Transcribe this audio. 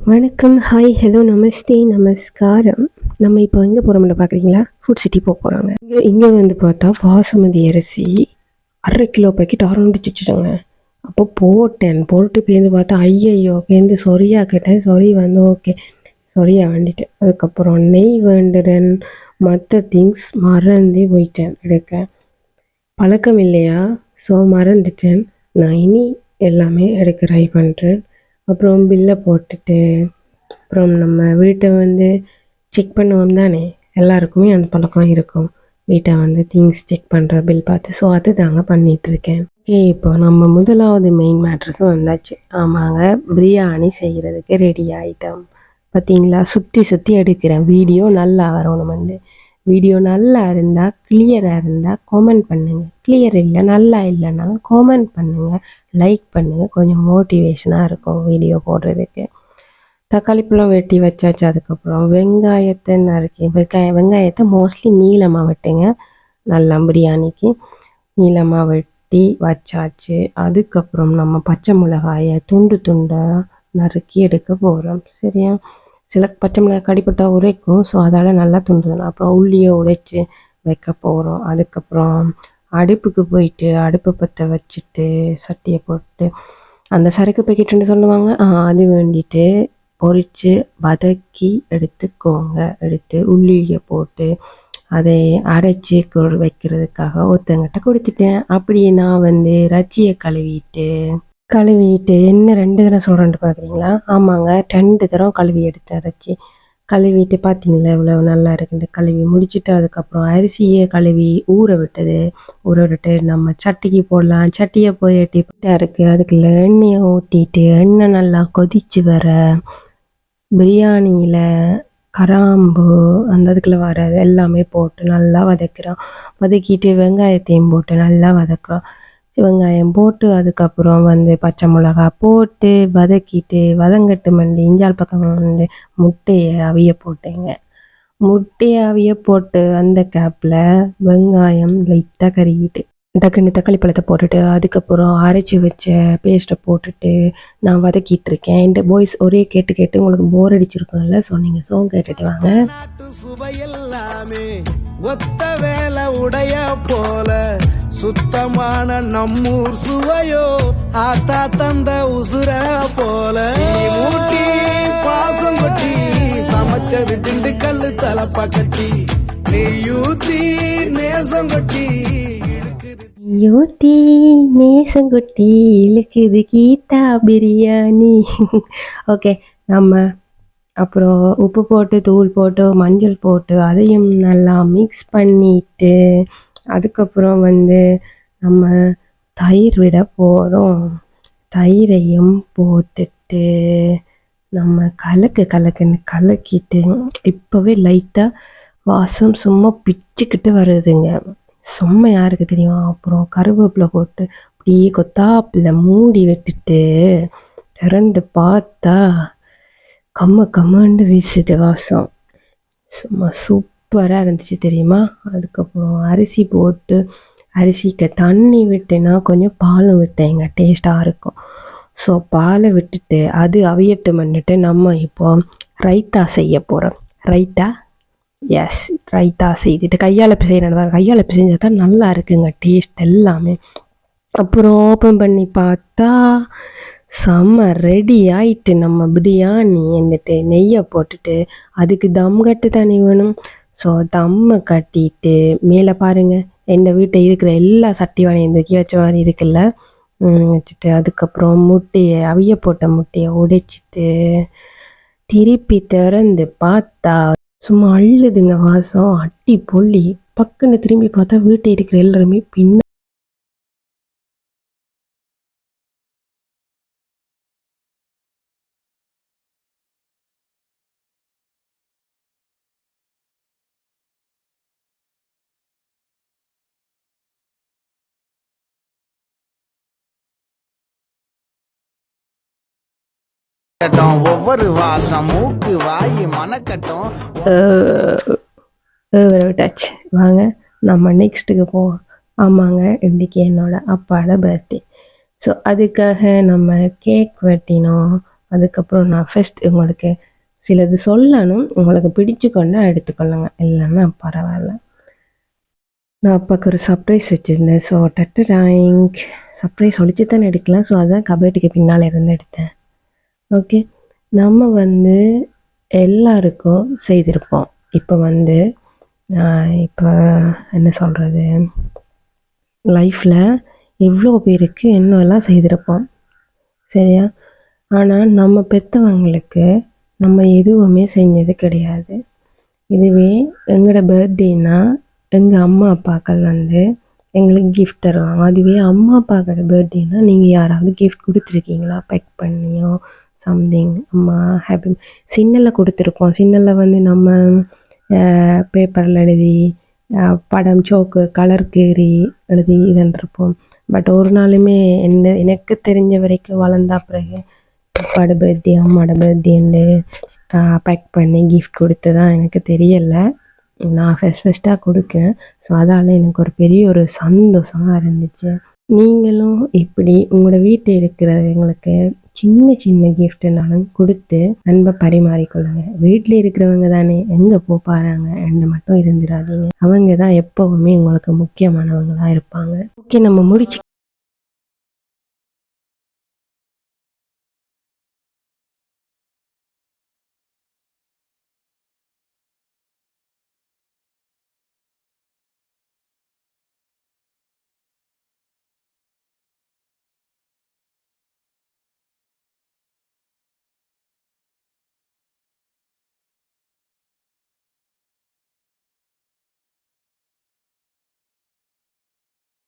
வணக்கம் hi hello நமஸ்தே நமஸ்காரம். நம்ம இப்போ எங்கே போகிறோம்னு பார்க்குறீங்களா ஃபுட் சிட்டி போக போகிறாங்க இங்கே இங்கே வந்து பார்த்தா பாசுமதி அரிசி அரை கிலோ பாக்கெட் அறுநூற்றி வச்சுட்டாங்க அப்போ போட்டேன். போட்டு பேருந்து பார்த்தா ஐயையோ பேருந்து சொரியா கேட்டேன். சொரி வந்து ஓகே சொரியா வேண்டிட்டேன் அதுக்கப்புறம் நெய் வேண்டுறேன். மற்ற திங்ஸ் மறந்தே போயிட்டேன் எடுக்க பழக்கம் இல்லையா? ஸோ மறந்துட்டேன். நான் இனி எல்லாமே எடுக்க ட்ரை பண்ணுறேன் அப்புறம் பில்லை போட்டுட்டு அப்புறம் நம்ம வீட்டை வந்து செக் பண்ணுவோம் தானே? எல்லாருக்குமே அந்த பழக்கம் இருக்கும். வீட்டை வந்து திங்ஸ் செக் பண்ணுற பில் பார்த்து. ஸோ அது தாங்க பண்ணிகிட்ருக்கேன் ஓகே இப்போ நம்ம முதலாவது மெயின் மேட்ருக்கு வந்தாச்சு. ஆமாங்க பிரியாணி செய்கிறதுக்கு ரெடி ஆகிட்டோம் பார்த்தீங்களா சுற்றி சுற்றி எடுக்கிறேன். வீடியோ நல்லா வரணும் வந்து. வீடியோ நல்லா இருந்தால் கிளியராக இருந்தால் காமெண்ட் பண்ணுங்கள் கிளியர் இல்லை நல்லா இல்லைனாலும் காமெண்ட் பண்ணுங்கள் லைக் பண்ணுங்கள் கொஞ்சம் மோட்டிவேஷனாக இருக்கும் வீடியோ போடுறதுக்கு. தக்காளி பழம் வெட்டி வச்சாச்சு அதுக்கப்புறம். வெங்காயத்தை நறுக்கி வெங்காய வெங்காயத்தை மோஸ்ட்லி நீளமாக வெட்டுங்க. நல்லா பிரியாணிக்கு நீளமாக வெட்டி வச்சாச்சு. அதுக்கப்புறம் நம்ம பச்சை மிளகாயை துண்டு துண்டாக நறுக்கி எடுக்க போகிறோம் சரியா? சில பச்சை மிளகாய் கடிப்பட்டா உரைக்கும். ஸோ அதால் நல்லா துண்டுதணும் அப்புறம் உள்ளியை உடைச்சி வைக்க போகிறோம் அதுக்கப்புறம் அடுப்புக்கு போயிட்டு அடுப்பு பற்ற வச்சுட்டு சட்டியை போட்டு அந்த சரக்கு பேக்கெட்டுன்னு சொல்லுவாங்க. அது வேண்டிட்டு பொறித்து வதக்கி எடுத்துக்கோங்க. எடுத்து உள்ளியை போட்டு அதை அரைச்சி வைக்கிறதுக்காக ஒருத்தங்கிட்ட கொடுத்துட்டேன். அப்படியே நான் வந்து ரச்சியை கழுவிட்டு கழுவிட்டு என்ன ரெண்டு தடவை சொல்கிறேன்ட்டு பார்க்குறீங்களா ஆமாங்க ரெண்டு தரம் கழுவி எடுத்து அரைச்சி. கழுவிட்டு பார்த்தீங்களா இவ்வளோ நல்லா இருக்குது கழுவி முடிச்சுட்டு அதுக்கப்புறம் அரிசியை கழுவி ஊற விட்டது. ஊற விட்டுட்டு நம்ம சட்டிக்கு போடலாம். சட்டியை போய் டிப்பிட்டாக இருக்குது அதுக்குள்ள எண்ணெயை ஊற்றிட்டு எண்ணெய் நல்லா கொதிச்சு வர பிரியாணியில் கராம்பு அந்த அதுக்குள்ளே வர எல்லாமே போட்டு நல்லா வதக்கிறோம். வதக்கிட்டு வெங்காயத்தையும் போட்டு நல்லா வதக்குறோம். வெங்காயம் போட்டு அதுக்கப்புறம் வந்து பச்சை மிளகா போட்டு வதக்கிட்டு வதங்கட்டு மண்டி இஞ்சால் பக்கம் வந்து முட்டையை அவிய போட்டேங்க. முட்டையை அவிய போட்டு அந்த கேப்பில் வெங்காயம் லைட்டாக கருகிட்டு டக்குன்னு தக்காளி பழத்தை போட்டுட்டு அதுக்கப்புறம் அரைச்சி வச்ச பேஸ்ட்டை போட்டுட்டு நான் வதக்கிட்டு இருக்கேன். இந்த பாய்ஸ் ஒரே கேட்டு கேட்டு உங்களுக்கு போர் அடிச்சிருக்கோம்ல ஸோ நீங்கள் சோங் கேட்டுட்டு வாங்க. சுவையெல்லாமே ஒத்த வேலை உடைய போல. சுத்தமான நம்மூர் சுவையோ ஆத்தா தந்த உசுர போல. நீ மூட்டி பாசம் கொட்டி சமைச்சது திண்டுக்கல்லு தலப்பா கட்டி நெய்யூத்தி நேசம் கொட்டி இழுக்குது. யோத்தி நேசங்குட்டி இழுக்குது கீதா பிரியாணி. ஓகே நம்ம அப்புறம் உப்பு போட்டு தூள் போட்டு மஞ்சள் போட்டு அதையும் நல்லா மிக்ஸ் பண்ணிட்டு அதுக்கப்புறம் வந்து நம்ம தயிர் விட போகிறோம் தயிரையும் போட்டுட்டு நம்ம கலக்கு கலக்குன்னு கலக்கிட்டு இப்போவே லைட்டாக வாசம் சும்மா பிச்சுக்கிட்டு வருதுங்க. செம்மையாக இருக்குது தெரியும்? அப்புறம் கருவேப்பிலை போட்டு அப்படியே கொத்தாப்பில் மூடி விட்டுட்டு திறந்து பார்த்தா கம்ம கம்மண்டு வீசுது வாசம். சும்மா சூப்பராக இருந்துச்சு தெரியுமா? அதுக்கப்புறம் அரிசி போட்டு அரிசிக்கு தண்ணி விட்டேன்னா கொஞ்சம் பாலும் விட்டேங்க டேஸ்ட்டாக இருக்கும். ஸோ பாலை விட்டுட்டு அது அவியட்டு பண்ணிட்டு நம்ம இப்போ ரைத்தா செய்ய போகிறோம் ரைத்தா? எஸ் ரைத்தா செய்துட்டு கையால் பிசைகிறேன் கையால் பிசைஞ்சா தான் நல்லா இருக்குங்க டேஸ்ட் எல்லாமே. அப்புறம் ஓப்பன் பண்ணி பார்த்தா செம்ம ரெடி ஆயிட்டு நம்ம பிரியாணி வந்துட்டு நெய்யை போட்டுட்டு அதுக்கு தம் கட்டு தண்ணி வேணும். ஸோ தம்மை கட்டிட்டு மேலே பாருங்க. எங்கள் வீட்டை இருக்கிற எல்லா சட்டி வாணியும் தூக்கி வச்ச மாதிரி இருக்குல்ல? வச்சுட்டு அதுக்கப்புறம் முட்டையை அவிய போட்ட முட்டையை உடைச்சிட்டு திருப்பி திறந்து பார்த்தா சும்மா அள்ளுதுங்க வாசம். அட்டி பொல்லி பக்குன்னு திரும்பி பார்த்தா வீட்டை இருக்கிற எல்லாருமே பின்ன ஒவ்வொரு வாசம் மூக்கு வாய் மனக்கட்டும். விட்டாச்சு. வாங்க நம்ம நெக்ஸ்ட்டுக்கு போவோம். ஆமாங்க இன்றைக்கி என்னோட அப்பாவோட பர்த்டே ஸோ அதுக்காக நம்ம கேக் வெட்டினோம். அதுக்கப்புறம் நான் ஃபஸ்ட் உங்களுக்கு சிலது சொல்லணும். உங்களுக்கு பிடிச்சு கொண்டு எடுத்துக்கொள்ளுங்க. இல்லைன்னா பரவாயில்ல. நான் அப்பாவுக்கு ஒரு சர்ப்ரைஸ் வச்சுருந்தேன். ஸோ டட்டு டாயிங் சர்ப்ரைஸ் ஒழிச்சு தானே எடுக்கலாம். ஸோ அதான் கபடிக்கு பின்னால் இருந்து எடுத்தேன். ஓகே நம்ம வந்து எல்லாருக்கும் செய்திருப்போம். இப்போ வந்து இப்போ என்ன சொல்கிறது லைஃப்பில் எவ்வளோ பேருக்கு என்னெல்லாம் செய்திருப்போம்? சரியா? ஆனால் நம்ம பெற்றவங்களுக்கு நம்ம எதுவுமே செஞ்சது கிடையாது. இதுவே எங்களோட பர்த்டேனா எங்கள் அம்மா அப்பாக்கள் வந்து எங்களுக்கு கிஃப்ட் தருவாங்க. அதுவே அம்மா அப்பாக்களோட பர்த்டேனா நீங்கள் யாராவது கிஃப்ட் கொடுத்துருக்கீங்களா? பேக் பண்ணியோ சம்திங் அம்மா ஹாப்பி சின்னலில் கொடுத்துருக்கோம். சின்னலில் வந்து நம்ம பேப்பரில் எழுதி படம் சோக்கு கலர் கீறி எழுதி இதன்றிருப்போம். பட் ஒரு நாளுமே எந்த எனக்கு தெரிஞ்ச வரைக்கும் வளர்ந்தா பிறகு அப்பாட பர்த்டே அம்மாவோட பர்த்டேன்னு பேக் பண்ணி கிஃப்ட் கொடுத்து தான் எனக்கு தெரியலை. நான் ஃபஸ்ட் ஃபஸ்ட்டாக கொடுக்கேன். ஸோ அதால் எனக்கு ஒரு பெரிய ஒரு சந்தோஷமாக இருந்துச்சு. நீங்களும் இப்படி உங்களோட வீட்டில் இருக்கிறவங்களுக்கு சின்ன சின்ன கிஃப்ட்னாலும் கொடுத்து அன்பை பரிமாறிக்கொள்ளுங்க. வீட்டில் இருக்கிறவங்க தானே எங்கே போ பாருங்க என்று மட்டும் இருந்துடாதீங்க அவங்க தான் எப்போவுமே உங்களுக்கு முக்கியமானவங்களாக இருப்பாங்க. ஓகே நம்ம முடிச்சு